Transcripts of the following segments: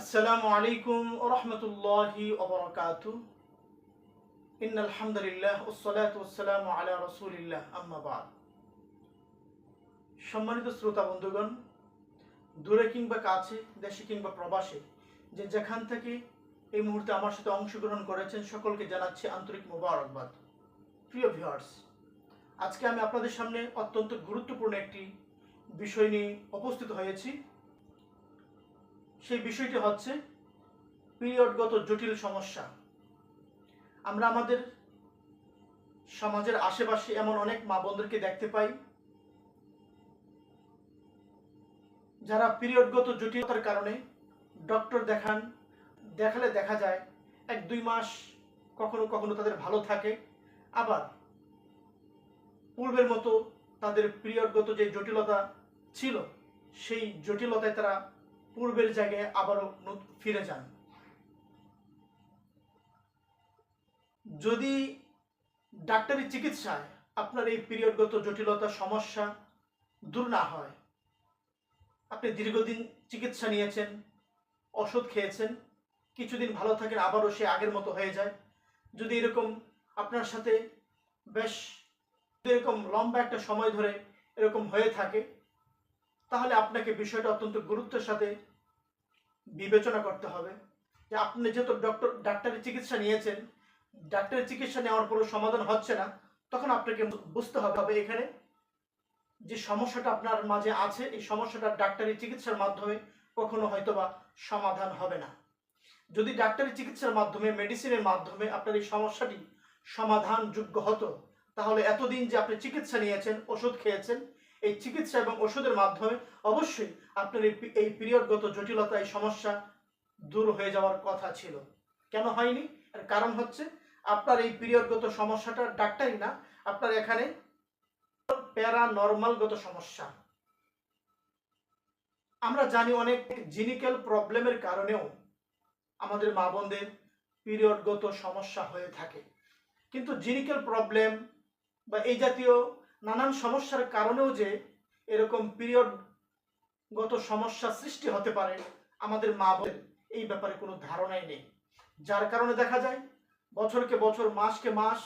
আসসালামু আলাইকুম রহমতুল্লাহি ওবরাকাতু ইন আলহামদুলিল্লাহ ওসলাত ওসালাম আলা রসুলিল্লাহ আম্মাবাদ সম্মানিত শ্রোতা বন্ধুগণ, দূরে কিংবা কাছে, দেশে কিংবা প্রবাসে, যে যেখান থেকে এই মুহূর্তে আমার সাথে অংশগ্রহণ করেছেন, সকলকে জানাচ্ছি আন্তরিক মোবারকবাদ। প্রিয় ভিউয়ার্স আজকে আমি আপনাদের সামনে অত্যন্ত গুরুত্বপূর্ণ একটি বিষয় নিয়ে উপস্থিত হয়েছি। সেই বিষয়টি হচ্ছে পিরিয়ডগত জটিল সমস্যা। আমরা আমাদের সমাজের আশেপাশে এমন অনেক মা বোনদেরকে দেখতে পাই, যারা পিরিয়ডগত জটিলতার কারণে ডক্টর দেখান, দেখালে দেখা যায় এক দুই মাস কখনো কখনো তাদের ভালো থাকে, আবার পূর্বের মতো তাদের পিরিয়ডগত যে জটিলতা ছিল, সেই জটিলতায় তারা পূর্বের জায়গায় আবারও ফিরে যান। যদি ডাক্তারি চিকিৎসায় আপনার এই পিরিয়ডগত জটিলতা, সমস্যা দূর না হয়, আপনি দীর্ঘদিন চিকিৎসা নিয়েছেন, ওষুধ খেয়েছেন, কিছুদিন ভালো থাকেন, আবারও সে আগের মতো হয়ে যায়, যদি এরকম আপনার সাথে বেশ এরকম লম্বা একটা সময় ধরে এরকম হয়ে থাকে তাহলে আপনাকে বিষয়টা অত্যন্ত গুরুত্বের সাথে বিবেচনা করতে হবে যে আপনি যেহেতু ডক্টর ডাক্তারি চিকিৎসা নিয়েছেন ডাক্তারি চিকিৎসা নেওয়ার পরও সমাধান হচ্ছে না, তখন আপনাকে বুঝতে হবে এখানে যে সমস্যাটা আপনার মাঝে আছে, এই সমস্যাটা ডাক্তারি চিকিৎসার মাধ্যমে কখনো হয়তোবা সমাধান হবে না। যদি ডাক্তারি চিকিৎসার মাধ্যমে, মেডিসিনের মাধ্যমে আপনার এই সমস্যাটি সমাধানযোগ্য হতো, তাহলে এতদিন যে আপনি চিকিৎসা নিয়েছেন, ওষুধ খেয়েছেন এই চিকিৎসা এবং ওষুধের মাধ্যমে অবশ্যই আপনার এই এই পিরিয়ডগত জটিলতা এই সমস্যা দূর হয়ে যাওয়ার কথা ছিল। কেন হয়নি? এর কারণ হচ্ছে আপনার এই পিরিয়ডগত সমস্যাটা ডাক্তারি না, আপনার এখানে প্যারানর্মালগত সমস্যা। আমরা জানি অনেক জিনিক্যাল প্রবলেমের কারণেও আমাদের মা বোনদের পিরিয়ডগত সমস্যা হয়ে থাকে। কিন্তু জিনিক্যাল প্রবলেম বা এই জাতীয় নানান সমস্যার কারণেও যে এরকম পিরিয়ডগত সমস্যা সৃষ্টি হতে পারে, আমাদের মা বোনের এই ব্যাপারে কোনো ধারণাই নেই। যার কারণে দেখা যায়, বছরকে বছর, মাসকে মাস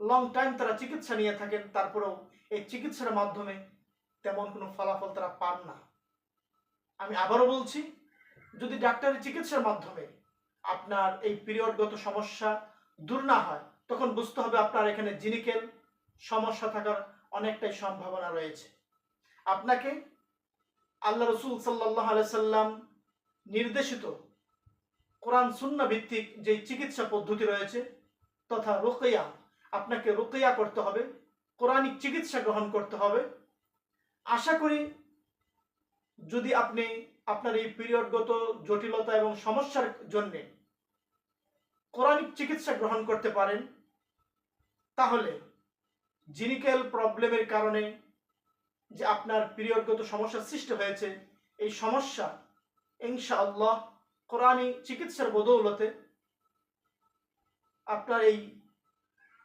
লং টাইম তারা চিকিৎসা নিয়ে থাকেন, তারপরেও এই চিকিৎসার মাধ্যমে তেমন কোনো ফলাফল তারা পান না। আমি আবারও বলছি, যদি ডাক্তারি চিকিৎসার মাধ্যমে আপনার এই পিরিয়ডগত সমস্যা দূর না হয়, তখন বুঝতে হবে আপনার এখানে জিনিক্যাল সমস্যা থাকার অনেকটাই সম্ভাবনা রয়েছে। আপনাকে আল্লাহ রসুল সাল্লাহ সাল্লাম নির্দেশিত কোরআন সুন্না ভিত্তিক যে চিকিৎসা পদ্ধতি রয়েছে তথা রোকেয়া, আপনাকে রোকেয়া করতে হবে, কোরআনিক চিকিৎসা গ্রহণ করতে হবে। আশা করি যদি আপনি আপনার এই পিরিয়ডগত জটিলতা এবং সমস্যার জন্যে কোরআনিক চিকিৎসা গ্রহণ করতে পারেন, তাহলে জিনিক্যাল প্রবলেমের কারণে যে আপনার পিরিয়ডগত সমস্যার সৃষ্টি হয়েছে, এই সমস্যা ইনশাআল্লাহ কোরআনি চিকিৎসার বদৌলতে আপনার এই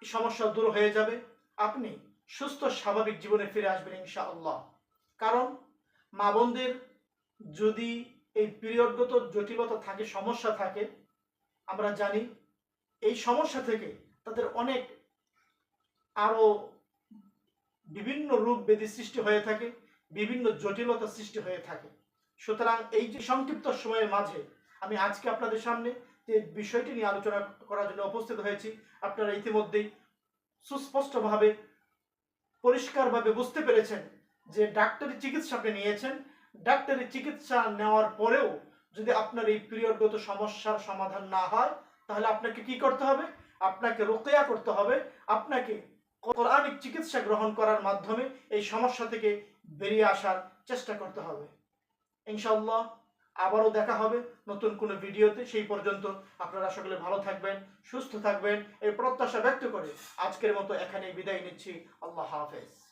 সমস্যা দূর হয়ে যাবে। আপনি সুস্থ, স্বাভাবিক জীবনে ফিরে আসবেন ইনশাআল্লাহ। কারণ মা বোনদের যদি এই পিরিয়ডগত জটিলতা থাকে, সমস্যা থাকে, আমরা জানি এই সমস্যা থেকে তাদের অনেক আরও বিভিন্ন রূপ বেদি সৃষ্টি হয়ে থাকে, বিভিন্ন জটিলতা সৃষ্টি হয়ে থাকে। সুতরাং এই যে সংক্ষিপ্ত সময়ের মাঝে আমি আজকে আপনাদের সামনে যে বিষয়টি নিয়ে আলোচনা করার জন্য উপস্থিত হয়েছি, আপনারা ইতিমধ্যেই সুস্পষ্টভাবে, পরিষ্কারভাবে বুঝতে পেরেছেন যে ডাক্তারি চিকিৎসা আপনি নিয়েছেন। ডাক্তারি চিকিৎসা নেওয়ার পরেও যদি আপনার এই পিরিয়ডগত সমস্যার সমাধান না হয়, তাহলে আপনাকে কি করতে হবে? আপনাকে রোকেয়া করতে হবে। আপনাকে কোরআনিক চিকিৎসা গ্রহণ করার মাধ্যমে এই সমস্যা থেকে বেরিয়ে আসার চেষ্টা করতে হবে। ইনশাল্লাহ আবারও দেখা হবে নতুন কোনো ভিডিওতে। সেই পর্যন্ত আপনারা সকলে ভালো থাকবেন, সুস্থ থাকবেন। এই প্রত্যাশা ব্যক্ত করে আজকের মতো এখানেই বিদায় নিচ্ছি। আল্লাহ হাফেজ।